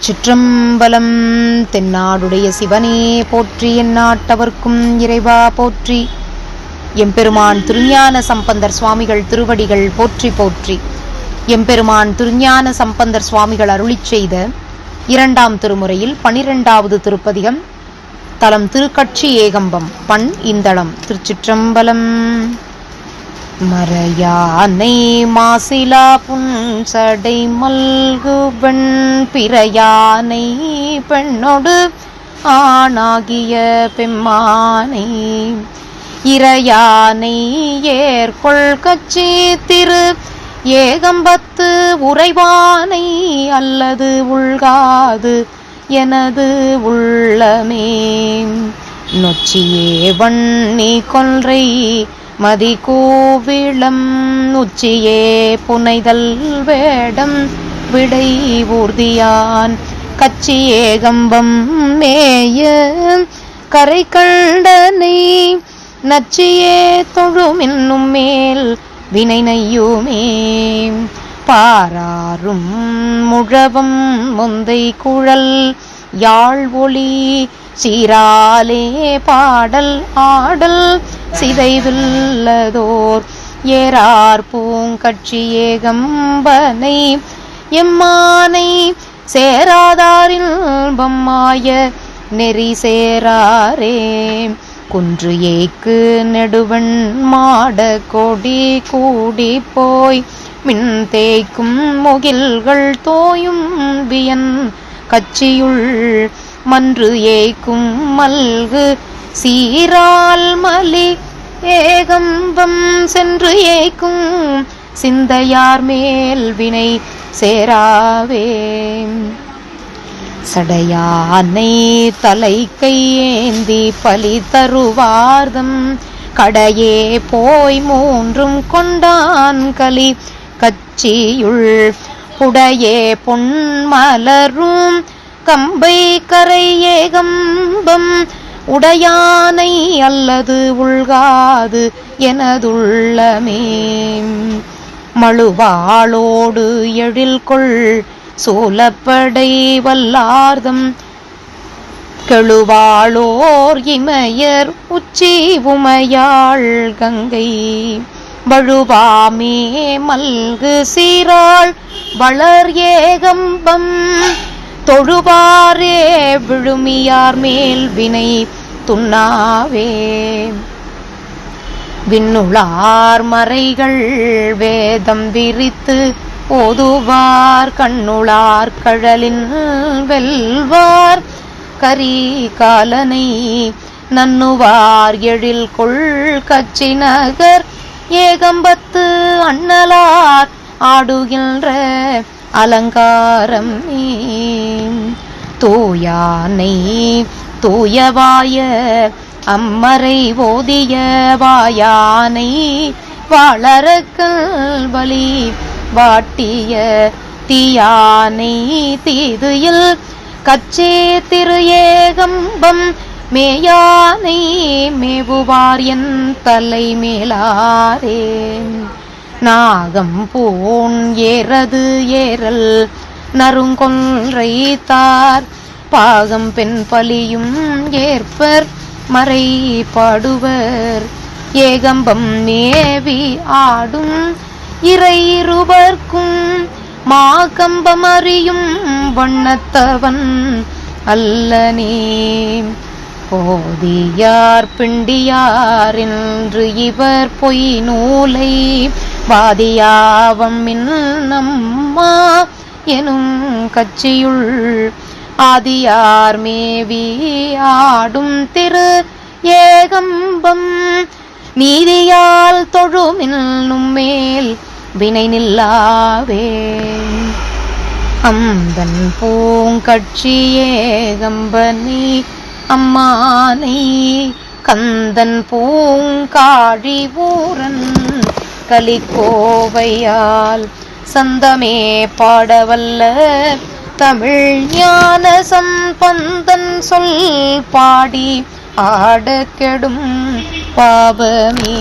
சிற்றம்பலம் தென்னாடுடைய சிவனே போற்றி எந்நாட்டவர்க்கும் இறைவா போற்றி. எம்பெருமான் திருஞான சம்பந்தர் சுவாமிகள் திருவடிகள் போற்றி போற்றி. எம்பெருமான் திருஞான சம்பந்தர் சுவாமிகள் அருளிச் செய்த இரண்டாம் திருமுறையில் பனிரெண்டாவது திருப்பதிகம் தலம் திருக்கட்சி ஏகம்பம் பண் இந்தளம் திருச்சிற்றம்பலம். மறையானை மாசிலா புன்சடை மல்குவெண் பிறையானை பெண்ணொடு ஆணாகிய பெம்மானை. இறையானை ஏற்கொள் கச்சி திரு ஏகம்பத்து உறைவானை அல்லது உள்காது எனது உள்ளமே. நொச்சியே வன்னி கொன்றை மதி கோவிளம் உச்சியே புனைதல் வேடம் விடை ஊர்தியான். கச்சியே கம்பம் மேய கரை கண்டனை. நச்சியே தொழுமின்னும் மேல் வினை நையுமே. பாராரும் முழவம் முந்தை குழல் யாழ் ஒளி சீராலே பாடல் ஆடல் சிதைவில்லதோர் ஏறார் பூங்கட்சி ஏகம்பனை எம்மானை சேராதாரில் பம்மாய நெறி சேராரே. குன்று ஏக்கு நெடுவன் மாட கொடி கூடி போய் மின் தேய்க்கும் முகில்கள் தோயும் வியன் கச்சியுள் மன்று ஏய்க்கும் மல்கு. சீரால் மலி ஏகம்பம் சென்று ஏய்க்கும். சிந்தையார் மேல் வினை சேராவே. சடையானை தலை கையேந்தி பலி தருவார்தம். கடையே போய் மூன்றும் கொண்டான் கலி. கச்சியுள் புடையே பொன்மலரும் கம்பை கரை ஏகம்பம் உடையானை அல்லது உள்காது எனதுள்ளமே. மழுவாளோடு எழில் கொள் சூலப்படை வல்லார்தம் கெழுவாளோர் இமையர் உச்சி உமையாள் கங்கை. வழுவாமே மல்கு சீராள் வளர் ஏகம்பம். தொழுவாரே விழுமியார் மேல் வினை துண்ணாவே. விண்ணுளார் மறைகள் வேதம் விரித்து ஓதுவார் கண்ணுளார் கழலின் வெல்வார். கரி காலனை நன்னுவார் எழில் கொள் கச்சி நகர் ஏகம்பத்து அண்ணலார் ஆடுகின்ற அலங்காரம் நீ. தூயானை தூயவாய அம்மரை ஓதிய வாயானை வாழறக்கல் வழி வாட்டிய தீயானை தீதுயில் கச்சே திரு ஏகம்பம் மேயானை மேவுவார் என் தலை மேலாரே. நாகம் போன் ஏறது ஏறல் நறுங்கொன்றை தார். பாகம் பெண் பலியும் ஏற்பர் மறை பாடுவர். ஏகம்பம் மேவி ஆடும் இறையிருவர்க்கும் மாகம்பம் அறியும் வண்ணத்தவன் அல்லனே. போதியார் பிண்டியார் என்று இவர் பொய் நூலை வாதியாவம் நம்மா எனும் கட்சியுள் ஆதியார் மேவி ஆடும் திரு ஏகம்பம் நீதியால் தொழுமின்னும் மேல் வினை நில்லாவே அம்பன் பூங்கட்சி ஏகம்பனி அம்மானை கந்தன் பூங்காழி ஊரன் கலிக்கோவையால் சந்தமே பாடவல்ல தமிழ் ஞான சம்பந்தன் சொல் பாடி ஆட கெடும் பாவமே.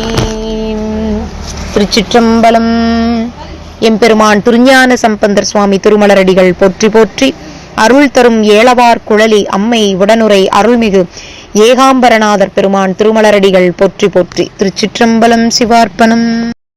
திருச்சிற்றம்பலம். எம்பெருமான் திருஞான சம்பந்தர் சுவாமி திருமலரடிகள் போற்றி போற்றி அருள் தரும் ஏலவார் குழலி அம்மை உடனுரை அருள்மிகு ஏகாம்பரநாதர் பெருமான் திருமலரடிகள் போற்றி போற்றி. திருச்சிற்றம்பலம் சிவார்ப்பணம்.